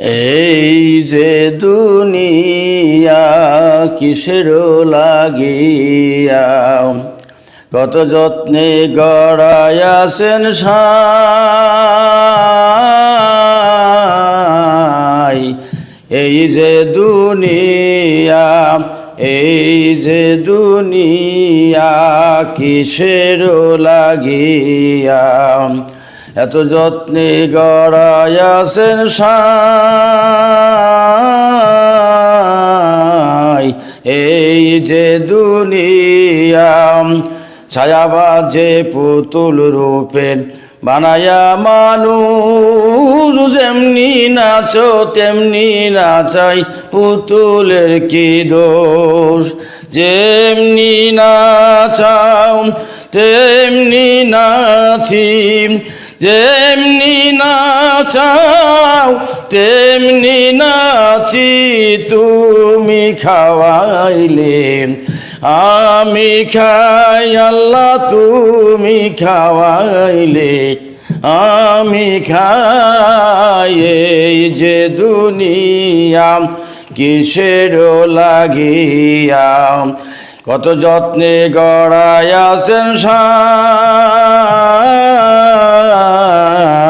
এই যে দুনিয়া কিসের লাগিয়া? কত যত্নে গড়ায়াছেন সাই। এই যে দুনিয়া, এই যে দুনিয়া কিসের লাগিয়া? এত যত্নে গড়ায়াছেন সাই। এই যে দুনিয়া ছায়াবাজে পুতুল রূপে বানায়া মানুষ যেমনি নাচো, তেমনি নাচাই পুতুলের কি দোষ? যেমনি নাচাও, তেমনি নাচি যেমনি নাচাও, তেমনি নাচি তুমি খাওয়াইলে। আমি খাই, আল্লাহ তুমি খাওয়াইলে। আমি খাই এই যে দুনিয়া, কিসের লাগিয়া? কত যত্নে গড়াইয়াছেন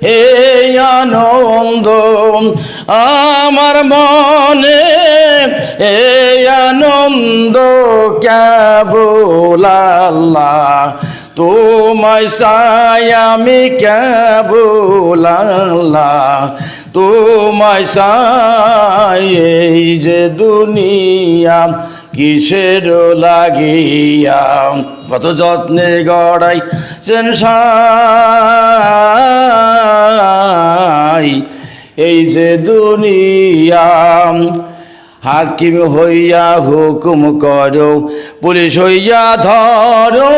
এই আনন্দ আমার মনে, এই আনন্দ আল্লাহ। তোমায় সাই আমি আল্লাহ। তোমায় সাই এই যে দুনিয়া, কিসের লাগিয়া? কত যত্নে গড়াই সেন যে দুনিয়া, হাকিম হইয়া হুকুম করো, পুলিশ হইয়া ধরো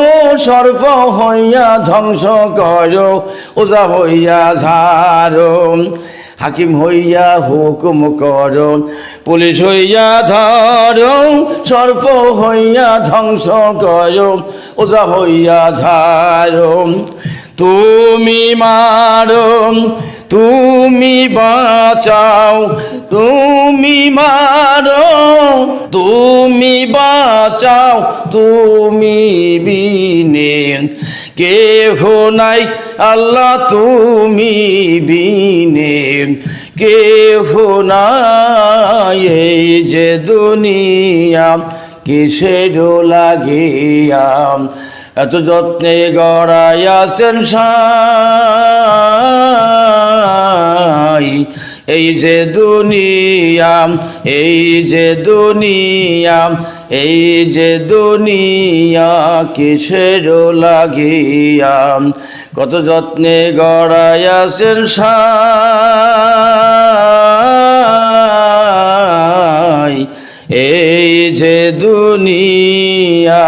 সর্ব হইয়া ধ্বংস করো ওজা হইয়া ঝাড়ো, হাকিম হইয়া হুকুম করো, পুলিশ হইয়া ধরো সর্প হইয়া ধ্বংস করো ওজা হইয়া ঝাড়ো, তুমি মারো তুমি বাঁচাও, তুমি মারো, তুমি বাঁচাও, তুমি বিনে কেহ নাই। আল্লাহ, তুমি বিনে কেহ নাই। এই যে দুনিয়া কিসের লাগিয়া? এত যত্নে গড়াইয়াছেন সাই এই যে দুনিয়া, এই যে দুনিয়া, এই যে দুনিয়া কিসের লাগিয়া? কত যত্নে গড়াইয়াছেন সাই। এই যে দুনিয়া